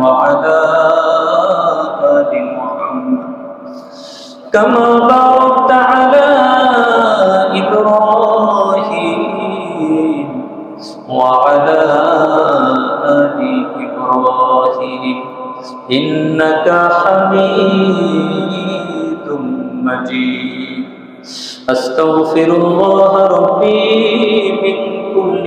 وعلى آل محمد. كما باركت على إبراهيم وعلى آل إبراهيم. إنك حميد مجيد. أستغفر الله ربي من كل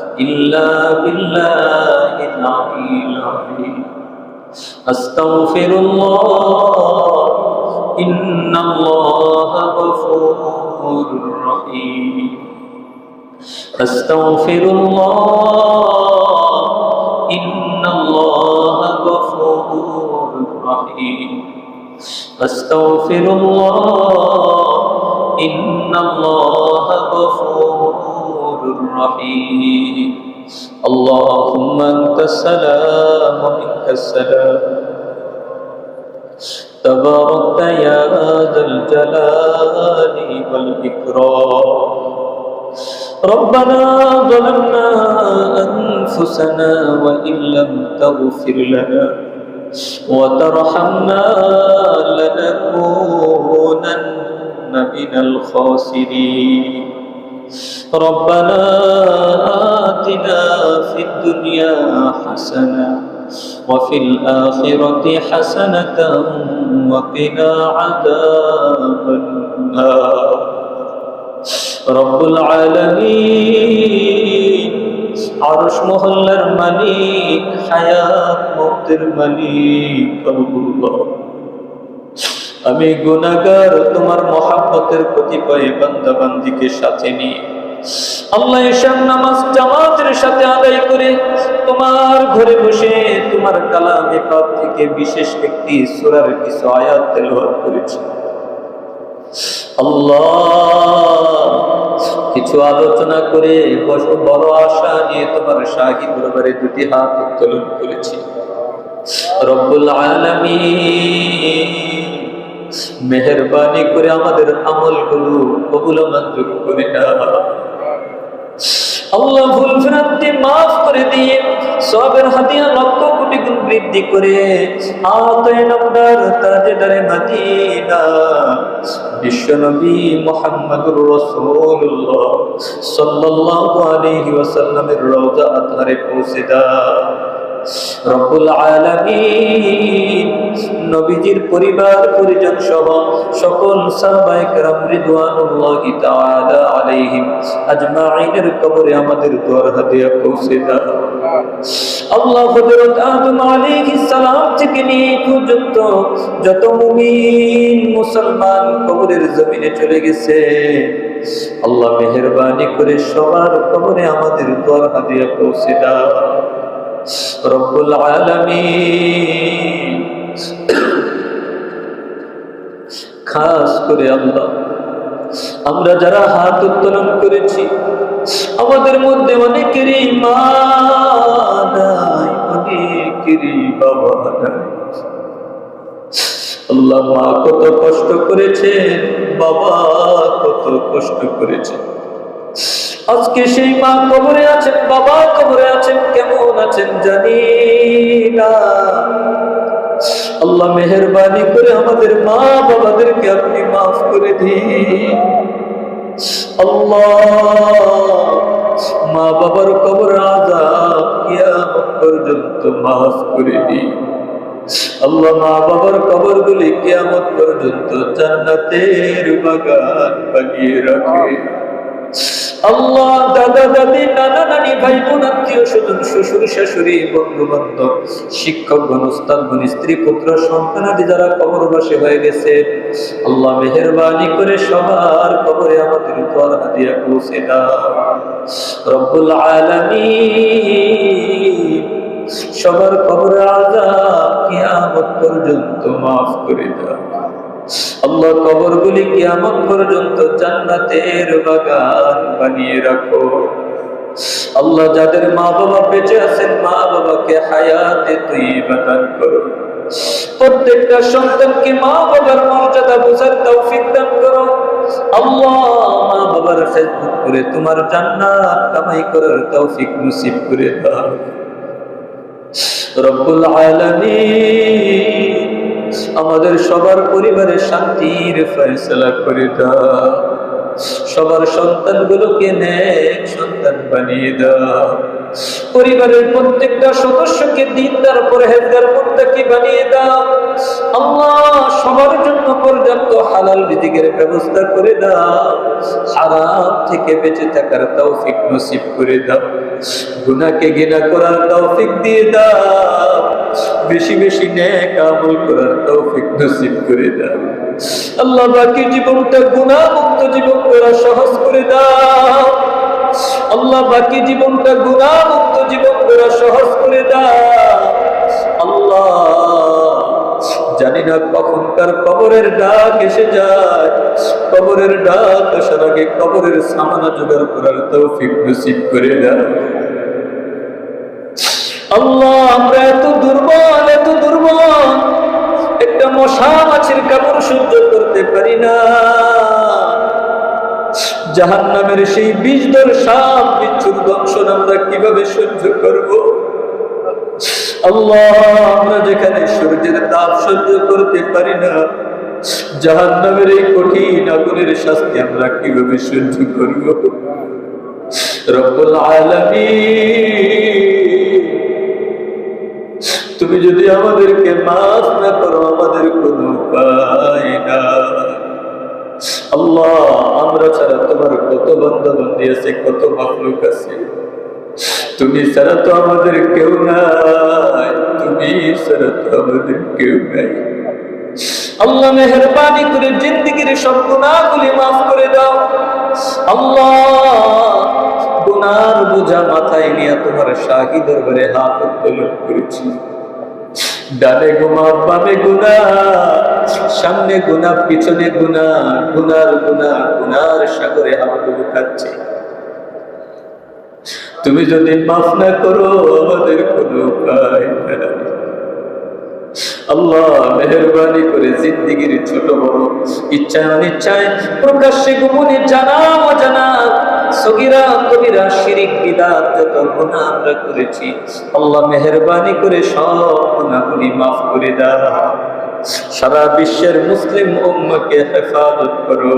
إلا بالله العلي العظيم. أستغفر الله. إن الله غفور رحيم. أستغفر الله. إن الله غفور رحيم. أستغفر الله. إن الله غفور رحيم اللهم أنت السلام ومنك السلام. تباركت يا ذا الجلال والإكرام. ربنا ظلمنا أنفسنا وإن لم تغفر لنا وترحمنا لنكونن من الخاسرين. ربنا آتنا في الدنيا حسنة وفي الآخرة حسنة وقنا عذاب النار رب العالمين আরশ মহল্লার মালিক হায়াত মুক্তির মালিক আল্লাহ আমি গুনাহগার, তোমার মহাব্বতের কতিপয় বান্দা বান্দিকে সাথে নিয়ে। আল্লাহ এসব নামাজ জামাতের সাথে আদায় করে তোমার ঘরে বসে তোমার কালামে পাক থেকে বিশেষ একটি সূরার কিছু আয়াত তেলাওয়াত করেছি। আল্লাহ, কিছু আলোচনা করে বড় আশা নিয়ে তোমার শাহী দরবারে দুটি হাত উত্তোলন করেছি। রব্বুল আলামিন। মেহরবানি করে আমাদের আমলগুলো কবুল মঞ্জুর করে আল্লাহ ভুল মাফ করে দিয়ে সবের হাতিয়া লক্ষ কোটি গুণ বৃদ্ধি করে বিশ্বনবী মুহাম্মদুর রাসূলুল্লাহ সাল্লাল্লাহু আলাইহি ওয়াসাল্লামের রওজা পৌঁছে দাও। নবীজির পরিবার, পরিজন সহ সকল আজমাইনের কবরে আমাদের দোয়ার পৌঁছে আল্লাহ যত মুমিন মুসলমান কবরের জমিনে চলে গেছে। আল্লাহ মেহেরবানি করে সবার কবরে আমাদের দোয়ার হাদিয়া পৌঁছে দাও। রব্বুল আলামিন। খাস করে আল্লাহ, আমরা যারা হাত উত্তোলন করেছি, আমাদের মধ্যে অনেকেরই মা বাবা আল্লাহ মা কত কষ্ট করেছে বাবা কত কষ্ট করেছে আজকে সেই মা কবরে আছেন, বাবা কবরে আছেন, কেমন আছেন জানি না। আল্লাহ মেহরবানি করে আমাদের মা বাবাদেরকে আপনি মাফ করে দিন। আল্লাহ, মা বাবার কবর আজাব কিয়ামত পর্যন্ত মাফ করে দিন। আল্লাহ মা বাবার কবর গুলি কিয়ামত পর্যন্ত জান্নাতের বাগান বানিয়ে রাখে। আল্লাহ, দাদা, দাদি, নানা, নানি ভাই বোন আত্মীয় স্বজন শ্বশুর, শাশুড়ি বন্ধু বান্ধব শিক্ষক গণ উস্তাদ গণ স্ত্রী, পুত্র সন্তানাদি যারা কবরবাসী হয়ে গেছে, আল্লাহ মেহরবানি করে সবার কবরে আমাদের দোয়ার হাদিয়া পৌঁছে দাও। রব্বুল আলামিন, সবার কবর আজাব কিয়ামত পর্যন্ত মাফ করে দাও। আল্লাহ কবরগুলি কিয়ামত পর্যন্ত জান্নাতের বাগান বানিয়ে রাখো। আল্লাহ যাদের মা বাবা বেঁচে আছেন, মা বাবাকে হায়াতে তুই দান করো। প্রত্যেকটা সন্তানকে মা বাবার মর্যাদা বোঝার তৌফিক দান করো। আল্লাহ মা বাবার খেদমত করে তোমার জান্নাত কামাই করার তৌফিক নসিব করে দাও। রব্বুল আলামিন আমাদের সবার পরিবারে শান্তির ফয়সলা করে দাও। সবার সন্তানগুলোকে নেক সন্তান বানিয়ে দাও। পরিবারের প্রত্যেকটা সদস্যকে দিনদার পরহেজগার মুত্তাকি বানিয়ে দাও। আল্লাহ সবার জন্য পর্যাপ্ত হালাল রিজিকের ব্যবস্থা করে দাও। হারাম থেকে বেঁচে থাকার তৌফিক নসিব করে দাও। গুনাহকে ঘৃণা করার তৌফিক দিয়ে দাও। বেশি বেশি নেক আমল করার তৌফিক নসিব করে দাও। আল্লাহ বাকি জীবনটা গুনাহ মুক্ত জীবন করা সহজ করে দাও। আল্লাহ বাকি জীবনটা গুনাহ মুক্ত জীবন করা সহজ করে দাও। আল্লাহ, জানি না কখনকার কবরের ডাক এসে যায়। কবরের ডাক আসার আগে কবরের সামানা জোগাড় করার তৌফিক নসিব করে দাও। আল্লাহ, আমরা এত দুর্বল এত দুর্বল। একটা মশা মাছের কাপড় সহ্য করতে পারি না। জাহান নামের সেই বিষ দর সাপ বিচ্ছুর দংশন আমরা কীভাবে সহ্য করব? আল্লাহ, আমরা যেখানে সূর্যের তাপ সহ্য করতে পারি না জাহান নামের এই কঠিন আগুনের শাস্তি আমরা কীভাবে সহ্য করব? রব্বুল আলামিন। তুমি যদি আমাদেরকে মাফ না করো, আমাদের কোনো উপায় না আল্লাহ, আমরা ছাড়া তোমার কত বন্ধবন্দি আছে কত মাফলুক আছে। তুমি ছাড়া তো আমাদের কেউ নাই, তুমি ছাড়া তো আমাদের কেউ নাই। আল্লাহ, মেহরবানি করে জিন্দগির সব গুণাগুলি মাফ করে দাও। আল্লাহ গুনার বোঝা মাথায় নিয়ে তোমার শাহী দরবারে হাত উত্তোলন করেছি। ডানে গুমা বামে গুনা সামনে গুনা পিছনে গুনা গুনার গুনা গুনার সাগরে হাবুডুবু খাচ্ছে তুমি যদি মাফ না করো, আমাদের কোনো। আল্লাহ মেহরবানি করে জিন্দিগির ছোট বড় ইচ্ছায় অনিচ্ছায় প্রকাশ্যে গোপনে জানা অজানা সগিরা আমরা করেছি, আল্লাহ মেহরবানি করে সব গুনাহগুলি মাফ করে দাও। সারা বিশ্বের মুসলিম উম্মকে হেফাজত করো।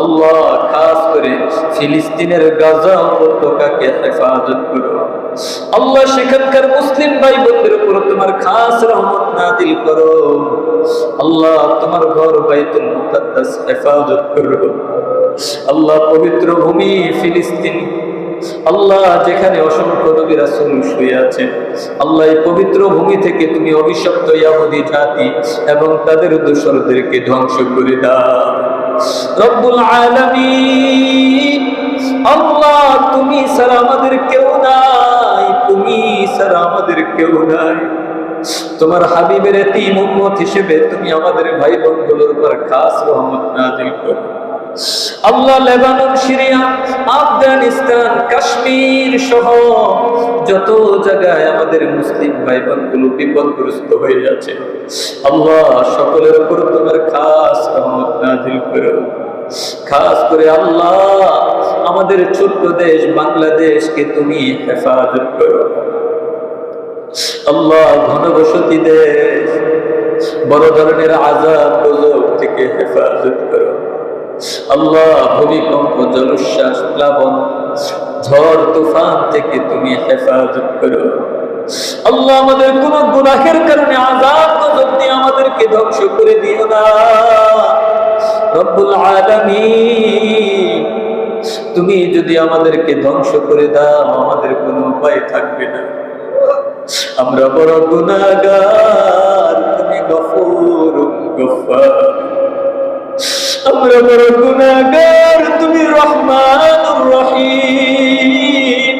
আল্লাহ খাস করে ফিলিস্তিনের গাজা উপত্যকাকে হেফাজত করো। আল্লাহ সেখানকার মুসলিম ভাই বোনদের উপর তোমার খাস রহমত নাজিল করো। আল্লাহ তোমার ঘর বাইতুল মুকাদ্দাস হেফাজত করো। আল্লাহ পবিত্র ভূমি ফিলিস্তিন আল্লাহ যেখানে অসংখ্য নবী রাসূল শুয়ে আছেন, আল্লাহ এই পবিত্র ভূমি থেকে তুমি অভিশপ্ত ইয়াহুদি জাতি এবং তাদের দোসরদেরকে ধ্বংস করে দাও। রব্বুল আলামিন, আল্লাহ তুমি ছাড়া আমাদের কেউ নাই, তুমি ছাড়া আমাদের কেউ নাই। তোমার হাবিবের এতিম উম্মত হিসেবে তুমি আমাদের ভাই বোনগুলোর উপর খাস রহমত নাজিল করো। আল্লাহ লেবানন, সিরিয়া, আফগানিস্তান, কাশ্মীর সহ যত জায়গায় আমাদের মুসলিম ভাই বোনগুলো বিপদগ্রস্ত হয়ে যাচ্ছে, আল্লাহ সকলের উপর তোমার খাস রহমত নাজিল করো। খাস করে আল্লাহ, আমাদের ছোট্ট দেশ বাংলাদেশকে তুমি হেফাজত করো। আল্লাহ ঘনবসতি দেশ, বড় ধরনের আজাদ থেকে হেফাজত করো। আল্লাহ ভূমিকম্প প্লাবন, ঝড়, তুফান থেকে তুমি হেফাজত করো। আল্লাহ আমাদের কোন গুনাহের কারণে আজাব আমাদেরকে ধ্বংস করে দিও না। তুমি যদি আমাদেরকে ধ্বংস করে দাও, আমাদের কোনো উপায় থাকবে না। আমরা বড় গুনাহগার, তুমি গফুর, গফার। আমরা বড় গুনাহগার, তুমি রহমানুর রহিম।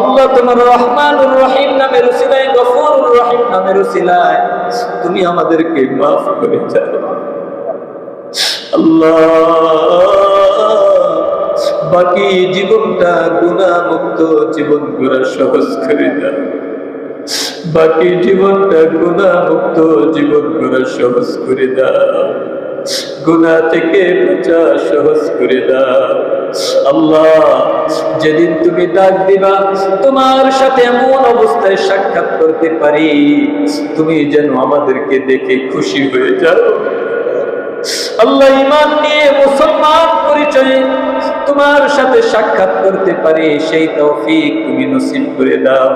আল্লাহ তোমার রহমানুর রহিম নামের উসিলায়, গফুরুর রহিম নামের উসিলায়, তুমি আমাদেরকে মাফ করে দাও। আল্লাহ, বাকি জীবনটা গুণা মুক্ত জীবন করা সহজ করে দাও। বাকি জীবনটা গুণা মুক্ত জীবন করা সহজ করে দাও। গুণা থেকে বাঁচা সহজ করে দাও। আল্লাহ, যেদিন তুমি ডাক দিবা, তোমার সাথে এমন অবস্থায় সাক্ষাৎ করতে পারি, তুমি যেন আমাদেরকে দেখে খুশি হয়ে যাও। আল্লাহ ইমান নিয়ে মুসলমান পরিচয়ে তোমার সাথে সাক্ষাৎ করতে সেই তৌফিক তুমি নসিব করে দাও।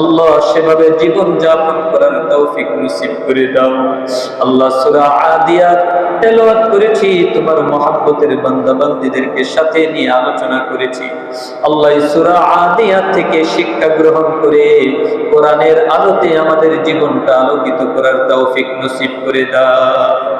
আল্লাহ সেভাবে জীবন যাপন করার তৌফিক নসিব করে দাও। আল্লাহ সূরা আদিয়াত করেছি, তোমার মহাব্বতের বান্দা বান্দীদেরকে সাথে নিয়ে আলোচনা করেছি। আল্লাহ সূরা আদিয়াত থেকে শিক্ষা গ্রহণ করে কোরআনের আলোতে আমাদের জীবনটা আলোকিত করার তৌফিক নসিব করে দাও।